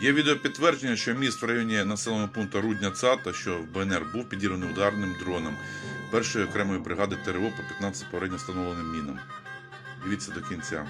Є відеопідтвердження, що міст в районі населеного пункту Рудня Цата, що в БНР, був підірваний ударним дроном першої окремої бригади ТРО по 15 попередньо встановленим мінам. Дивіться до кінця.